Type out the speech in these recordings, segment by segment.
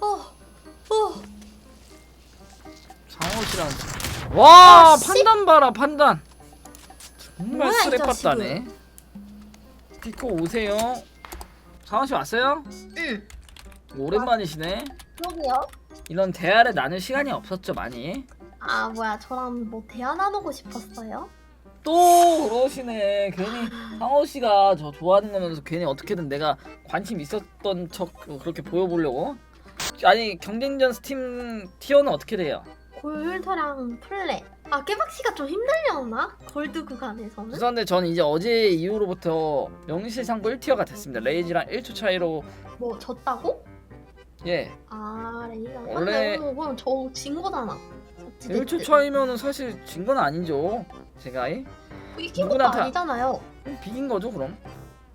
어, 어. 상호 씨랑 와 아, 씨. 판단 봐라 판단 정말 뭐야, 이 쓰레빠따네 디코 오세요 상호 씨 왔어요? 응. 오랜만이시네 그러게요. 이런 대화를 나눌 시간이 없었죠 많이 아 뭐야 저랑 뭐 대화 나누고 싶었어요? 또 그러시네 괜히 상호 씨가 저 좋아하는 거면서 괜히 어떻게든 내가 관심 있었던 척 그렇게 보여보려고 아니 경쟁전 스팀 티어는 어떻게 돼요? 골드랑 플레. 아 깨박씨가 좀 힘들려나? 골드 구간에서는? 죄송한데 저는 이제 어제 이후로부터 명실상부 1티어가 됐습니다 레이지랑 1초 차이로 뭐 졌다고? 예 아 레이랑. 원래- 근데 그럼 저진 거잖아. 어찌됐든. 1초 차이면은 사실 진 건 아니죠 제가 예? 뭐 이긴 것도 누구나 다- 아니잖아요. 비긴 거죠 그럼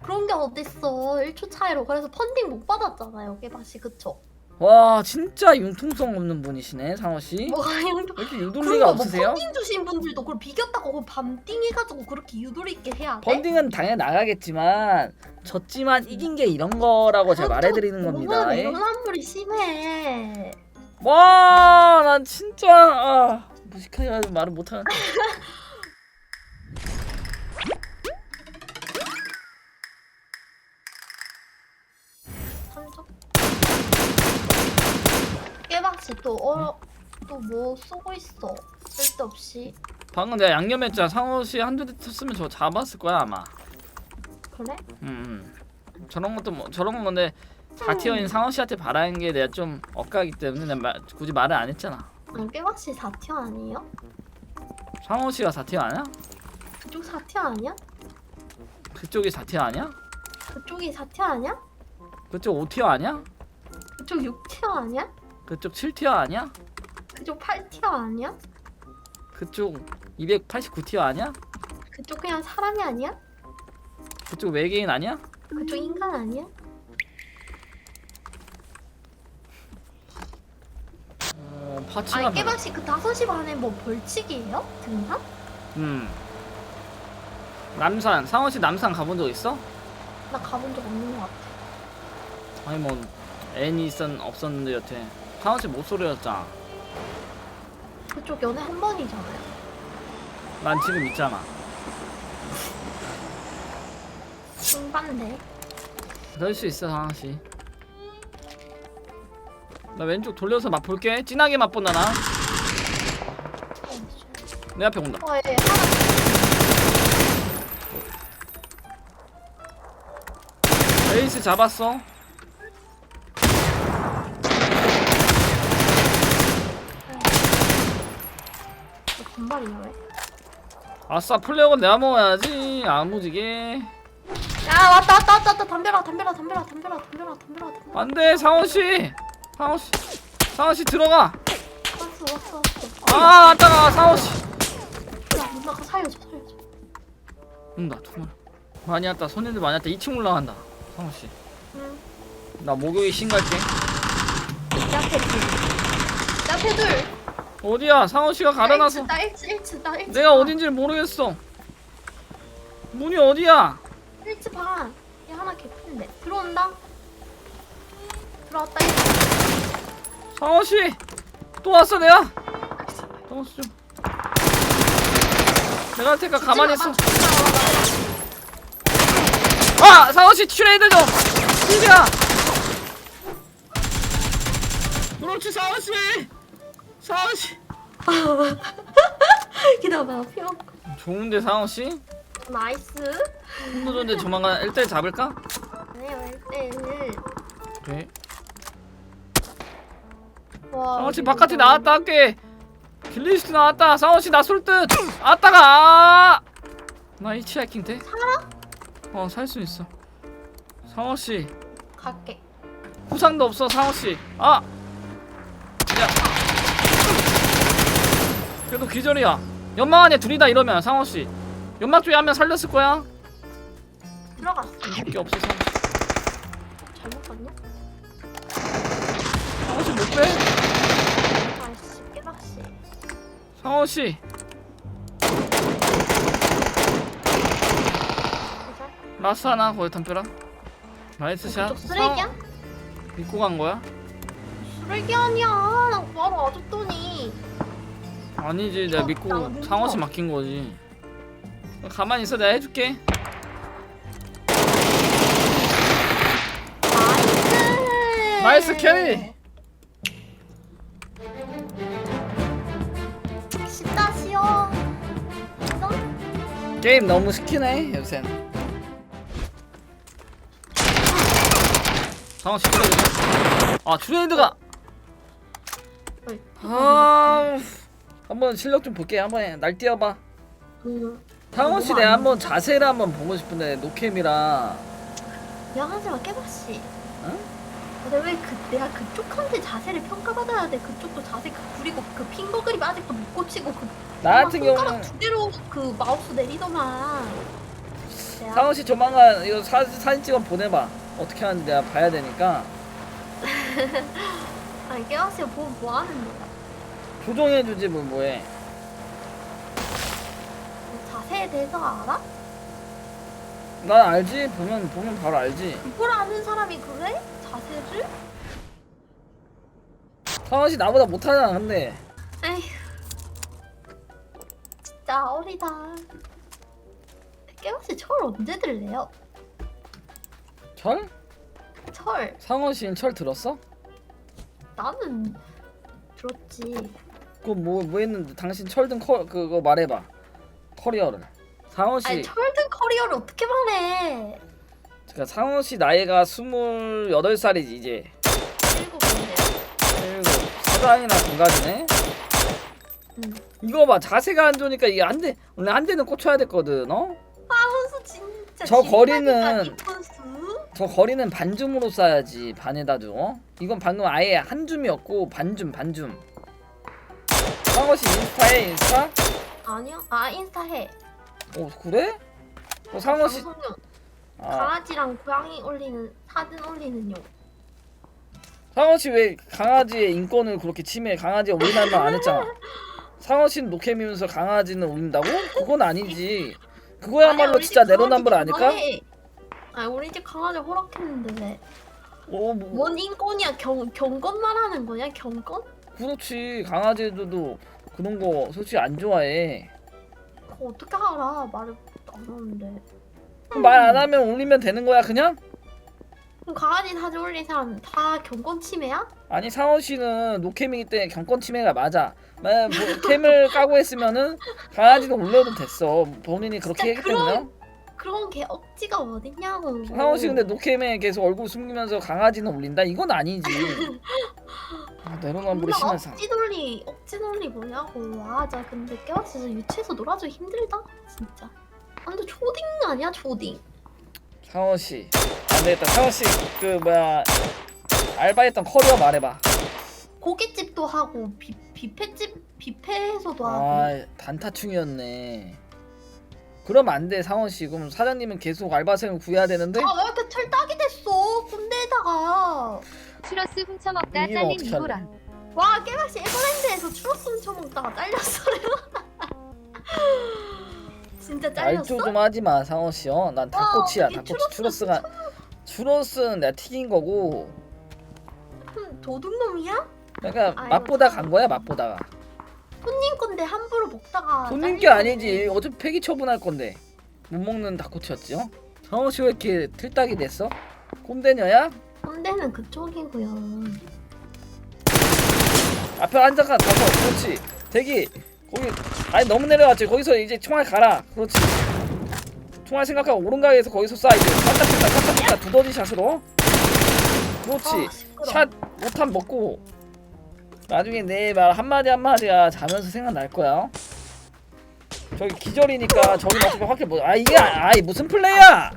그런 게 어딨어. 1초 차이로. 그래서 펀딩 못 받았잖아요 깨박씨 그쵸? 와 진짜 융통성 없는 분이시네 상호씨 뭐가 형왜 이렇게 그런 유도리가 거뭐 없으세요? 펀딩 주신 분들도 그걸 비겼다고 그걸 밤띵 해가지고 그렇게 유도리 있게 해야 돼? 펀딩은 당연히 나가겠지만 졌지만 이긴 게 이런 거라고 제가 말해드리는 겁니다 예? 농산물이 심해. 와, 난 진짜 아, 무식하게 말을 못하는. 또 어 또 뭐 쓰고 있어 쓸데없이 방금 내가 양념했잖아. 상호 씨 한두 대 쳤으면 저 잡았을 거야 아마. 그래? 음, 음. 저런 것도 뭐 저런 건 건데 4티어인 상호 씨한테 바라는 게 내가 좀 억까기 때문에 내가 말, 굳이 말을 안 했잖아. 아, 깨박씨 4티어 아니에요? 상호 씨가 4티어 아니야? 그쪽 4티어 아니야? 그쪽이 4티어 아니야? 그쪽이 4티어 아니야? 그쪽 5티어 아니야? 그쪽 6티어 아니야? 그쪽 7티어 아니야? 그쪽 8티어 아니야? 그쪽 289티어 아니야? 그쪽 그냥 사람이 아니야? 그쪽 외계인 아니야? 그쪽 인간 아니야? 어, 파츠가 아니 깨박씨 그 5시 반에 뭐 벌칙이에요? 등산? 음. 남산 상원 씨 남산 가본 적 있어? 나 가본 적 없는 것 같아 아니 뭐 애니 있었 없었는데 여태 상원 씨 목소리였잖아. 그쪽 연애 한 번이잖아요 난 지금 있잖아. 중반대 그럴 수 있어 상원 씨. 나 왼쪽 돌려서 맛 볼게. 진하게 맛본다 나. 내 앞에 온다. 어, 예, 하나 에이스 잡았어. 너 분발이야 왜? 아싸 플레어건 내가 먹어야지. 아무지게. 야 왔다 왔다 왔다 왔다 담벼라 담벼라 담벼라 담벼라 담벼라 담벼라 담벼라 안돼 상원 씨. 상원 씨. 상원 씨 들어가. 왔어 왔어 왔어 아 왔다가 상원 씨. 야 누나 가 살려줘 살려줘 온다 정말. 많이 왔다. 손님들 많이 왔다. 2층 올라간다. 상원 씨. 응 나 목요일 신갈게. 옆에 둘 옆에 둘 어디야? 상원 씨가 가려놔서 나 1층 1층 나 1층 내가 어딘지를 모르겠어. 문이 어디야? 1층 반 얘 하나 개핀데 들어온다 들어왔다 상원 씨. 또 왔어 내가. 상원 씨 좀. 내가 할 테니까 가만히 있어. 아 상원 씨 트레이드 좀. 신기야. 그렇지 상원 씨. 상원 씨. 기다려봐 피어 좋은데 상원 씨? 나이스 힘도 좋은데 조만간 1대1 잡을까? 네 1대1 그래. 와 상원 씨 바깥에 나왔다 할게. 길리스트 나왔다. 상원 씨 나 쏠 듯. 아따가. 나 해킹 돼? 살아? 어살 수 있어. 상원 씨 갈게 부상도 없어 상원 씨. 아. 그래도 기절이야. 연막 안에 둘이다 이러면 상원 씨. 연막 쪽에 한 명 살렸을 거야. 들어갔어 밖에 없어 씨. 잘못 봤냐? 상원 씨못 빼. 아이씨 깨박씨 상원 씨. 기절 라스 하나 거기 담벼라. 나이스 샷. 그쪽 쓰레기야? 믿고 간 거야? 쓰레기 아니야. 나 바로 와줬더니. 아니지 내가 어, 믿고 나 믿어. 상호 씨 맡긴 거지. 가만히 있어 내가 해줄게. 나이스. 나이스 캐리. 쉽다 쉬워. 이거? 게임 너무 시키네 요새. 상호 씨 트레이드. 아 트레이드가. 어이. 아 한번 실력 좀 볼게 한번 날 뛰어봐. 응. 상호 씨 내가 안 한번 자세를 한번 보고 싶은데. 미안하지 마 깨박씨. 응? 근데 왜 그, 내가 그쪽한테 자세를 평가받아야 돼? 그쪽도 자세 그 구리고 그 핑거 그립 아직도 못 고치고 그 나 같은 손가락 경우는 두 개로 그 마우스 내리더만. 내가 상호 씨 조만간 이거 사, 사진 찍어 보내봐. 어떻게 하는지 내가 봐야 되니까 아니 깨박씨가 보면 뭐 하는 거야? 조정해주지 뭐 뭐해. 자세에 대해서 알아? 난 알지 보면 보면 바로 알지. 그걸 아는 사람이 그래? 자세를? 상원 씨 나보다 못하잖아 근데 에휴. 진짜 어리다. 깨박씨 철 언제 들래요? 철? 철. 상원 씨는 철 들었어? 나는 들었지. 그거 뭐, 뭐 했는데 당신 철든 커 그거 말해봐 커리어를 상원 씨 아니 철든 커리어를 어떻게 말해? 그러니까 상원 씨 나이가 28살이지 이제 사장이나 동갑이네 응. 이거 봐 자세가 안 좋으니까 이게 한대 원래 한 대는 꽂혀야 됐거든 어? 아 선수 진짜. 저 거리는- 선수. 저 거리는 반줌으로 쏴야지 반에다 줘 어? 이건 방금 아예 한 줌이었고 반줌 반줌 상원 씨 인스타에 인스타? 아니요. 아 인스타 해. 어 그래? 어, 상원 씨 방송용. 아, 강아지랑 고양이 올리는 사진 올리는요. 상원 씨왜 강아지의 인권을 그렇게 침해? 강아지 올린다는 말안 했잖아. 상원 씨는 노캠이면서 강아지는 올린다고? 그건 아니지. 그거야말로 진짜 집 내로남불 아닐까? 아니 우리 집 강아지 허락했는데 어, 뭐, 뭔 인권이야 경 경건만 하는 거냐 경건? 그렇지. 강아지들도 그런 거 솔직히 안 좋아해. 그거 어떻게 알아 말을 안 하는데 말 안 하면 올리면 되는 거야 그냥? 그럼 강아지 사진 올린 사람 다 경건 침해야? 아니 상원 씨는 노캠이기 때문에 경권 침해가 맞아. 만약 뭐 캠을 까고 했으면은 강아지는 올려도 됐어. 본인이 그렇게 진짜 했기 때문에. 그런 게 억지가 어딨냐고 상원 씨 근데 노캠에 계속 얼굴 숨기면서 강아지는 올린다? 이건 아니지. 아, 내로남불이 몰라, 심해서. 억지 논리 억지 논리 뭐냐고 아자 근데 깨박씨서 유치해서 놀아주기 힘들다 진짜 완전 초딩 아니야 초딩 상원 씨. 안 되겠다. 상원 씨그 뭐야 알바했던 커리어 말해봐. 고깃집도 하고 뷔, 뷔페집 뷔페에서도 하고 아 단타충이었네. 그럼 안 돼, 상원 씨. 그럼 사장님은 계속 알바생을 구해야 되는데. 아 왜 이렇게 철딱이 됐어 군대에다가 추러스 훔쳐먹다 이거 잘린? 이보라 와 깨박씨 에버랜드에서 추러스 훔쳐먹다가 잘렸어요 진짜 잘렸어? 말조 좀 하지 마, 상원 씨. 어, 난 닭꼬치야. 어떻게 닭꼬치 추러스 추러스가 추러스는 내가 튀긴 거고. 흠, 도둑놈이야? 그러니까 아이고, 맛보다 참. 간 거야, 맛보다가. 손님 건데 함부로 먹다가 손님 게 잘린 아니지. 어차피 폐기 처분할 건데. 못 먹는 닭꼬치였지, 어? 상원 씨왜 이렇게 틀딱이 됐어? 꼼대녀야? 꼰대는 그쪽이고요. 앞에 앉아가 가서 그렇지. 대기 거기 아니 너무 내려갔지. 거기서 이제 총알 가라. 그렇지. 총알 생각하고 오른각에서 거기서 쏴 이제 깜짝깜짝 깜짝깜짝 두더지 샷으로. 그렇지. 아. 샷 못한 먹고. 나중에 내 말 한마디 한마디가 자면서 생각날 거야. 저기 기절이니까 저기 맞고 확실히 뭐아 이게 아 아이 무슨 플레이야!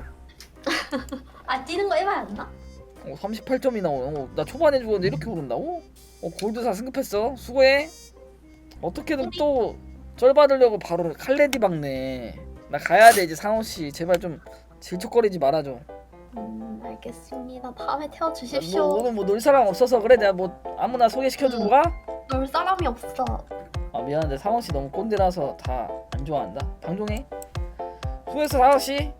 아 뛰는 거 해봐야 한다? 어, 38점이 나오네. 어, 나 초반에 죽었는데 이렇게 오른다고? 어, 골드사 승급했어. 수고해. 어떻게든 또 쩔 받으려고 바로 칼레디 박네. 나 가야 돼 이제 상호 씨. 제발 좀 질척거리지 말아줘. 음 알겠습니다 다음에 뭐, 태워주십시오 오늘 뭐 놀 사람 없어서 그래. 내가 뭐 아무나 소개시켜주고 가? 놀 사람이 없어 아 미안한데 상호 씨 너무 꼰대라서 다 안 좋아한다. 방종해. 수고했어 상호 씨.